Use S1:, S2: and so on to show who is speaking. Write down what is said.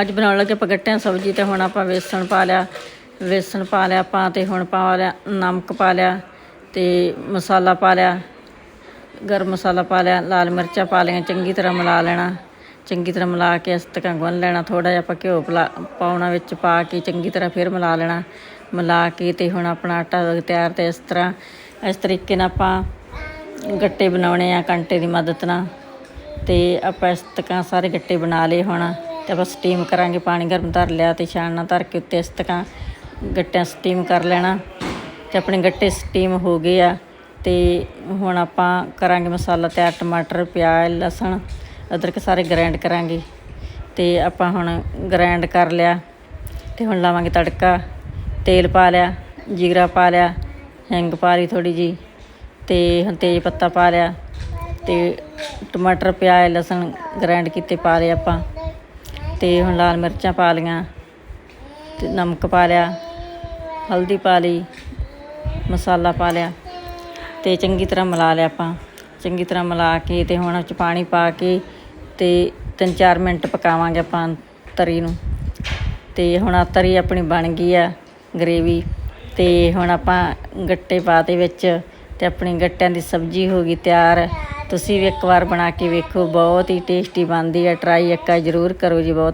S1: ਅੱਜ ਬਣਾਉਣ ਲੱਗੇ ਆਪਾਂ ਗੱਟਿਆਂ ਦੀ ਸਬਜ਼ੀ ਤੇ ਹੁਣ ਆਪਾਂ ਵੇਸਣ ਪਾ ਲਿਆ, ਵੇਸਣ ਪਾ ਲਿਆ, ਆਪਾਂ ਤੇ ਹੁਣ ਪਾ ਲਿਆ, ਨਮਕ ਪਾ ਲਿਆ ਤੇ ਮਸਾਲਾ ਪਾ ਲਿਆ, ਗਰਮ ਮਸਾਲਾ ਪਾ ਲਿਆ, ਲਾਲ ਮਿਰਚਾਂ ਪਾ ਲਈਆਂ, ਚੰਗੀ ਤਰ੍ਹਾਂ ਮਿਲਾ ਲੈਣਾ, ਚੰਗੀ ਤਰ੍ਹਾਂ ਮਿਲਾ ਕੇ ਇਸ ਤਰ੍ਹਾਂ ਗੁੰਨ ਲੈਣਾ ਥੋੜਾ ਜਿਹਾ ਆਪਾਂ ਘਿਓ ਪਲਾ- ਪਾਉਣਾ ਵਿੱਚ ਪਾ ਕੇ ਚੰਗੀ ਤਰ੍ਹਾਂ ਫਿਰ ਮਿਲਾ ਲੈਣਾ, ਮਿਲਾ ਕੇ ਤੇ ਹੁਣ ਆਪਣਾ ਆਟਾ ਤਿਆਰ ਤੇ ਇਸ ਤਰ੍ਹਾਂ, ਇਸ ਤਰੀਕੇ ਨਾਲ ਆਪਾਂ ਗੱਟੇ ਬਣਾਉਣੇ ਆ, ਕੰਟੇ ਦੀ ਮਦਦ ਨਾਲ ਤੇ ਆਪਾਂ ਇਸ ਤਰ੍ਹਾਂ ਸਾਰੇ ਗੱਟੇ ਬਣਾ ਲਏ ਹੁਣ। ਤੇ ਆਪਾਂ ਸਟੀਮ ਕਰਾਂਗੇ, ਪਾਣੀ ਗਰਮ ਧਰ ਲਿਆ ਤੇ ਛਾਣਨਾ ਧਰ ਕੇ ਉੱਤੇ ਇਸ ਤਰ੍ਹਾਂ ਗੱਟਿਆਂ ਸਟੀਮ ਕਰ ਲੈਣਾ ਤੇ ਆਪਣੇ ਗੱਟੇ ਸਟੀਮ ਹੋ ਗਏ ਆ ਤੇ ਹੁਣ ਆਪਾਂ ਕਰਾਂਗੇ ਮਸਾਲਾ ਤਿਆਰ, ਟਮਾਟਰ, ਪਿਆਜ਼, ਲਸਣ, ਅਦਰਕ ਸਾਰੇ ਗ੍ਰਾਈਂਡ ਕਰਾਂਗੇ ਤੇ ਆਪਾਂ ਹੁਣ ਗ੍ਰਾਈਂਡ ਕਰ ਲਿਆ ਤੇ ਹੁਣ ਲਾਵਾਂਗੇ ਤੜਕਾ, ਤੇਲ ਪਾ ਲਿਆ, ਜੀਰਾ ਪਾ ਲਿਆ, ਹਿੰਗ ਪਾ ਲਈ ਥੋੜੀ ਜੀ ਤੇ ਹੁਣ ਤੇਜ ਪੱਤਾ ਪਾ ਲਿਆ ਤੇ ਟਮਾਟਰ, ਪਿਆਜ਼, ਲਸਣ ਗ੍ਰਾਈਂਡ ਕੀਤੇ ਪਾ ਲਏ ਆਪਾਂ। ਤੇ ਹੁਣ ਲਾਲ ਮਿਰਚਾਂ ਪਾ ਲੀਆਂ ਤੇ ਨਮਕ ਪਾ ਲਿਆ, ਹਲਦੀ ਪਾ ਲਈ, ਮਸਾਲਾ ਪਾ ਲਿਆ ਤੇ ਚੰਗੀ ਤਰ੍ਹਾਂ ਮਿਲਾ ਲਿਆ ਆਪਾਂ। ਚੰਗੀ ਤਰ੍ਹਾਂ ਮਿਲਾ ਕੇ ਤੇ ਹੁਣ ਉਹ 'ਚ ਪਾਣੀ ਪਾ ਕੇ ਤੇ ਤਿੰਨ ਚਾਰ ਮਿੰਟ ਪਕਾਵਾਂਗੇ ਆਪਾਂ ਤਰੀ ਨੂੰ। ਤੇ ਹੁਣ ਆ ਤਰੀ ਆਪਣੀ ਬਣ ਗਈ ਆ ਗਰੇਵੀ ਤੇ ਹੁਣ ਆਪਾਂ ਗੱਟੇ ਪਾਤੇ ਵਿੱਚ ਤੇ ਆਪਣੀ ਗੱਟਿਆਂ ਦੀ ਸਬਜ਼ੀ ਹੋ ਗਈ ਤਿਆਰ। ਤੁਸੀਂ ਵੀ ਇੱਕ ਵਾਰ ਬਣਾ ਕੇ ਵੇਖੋ, ਬਹੁਤ ਹੀ ਟੇਸਟੀ ਬਣਦੀ ਹੈ। ਟਰਾਈ ਇੱਕ ਵਾਰ ਜ਼ਰੂਰ ਕਰੋ ਜੀ, ਬਹੁਤ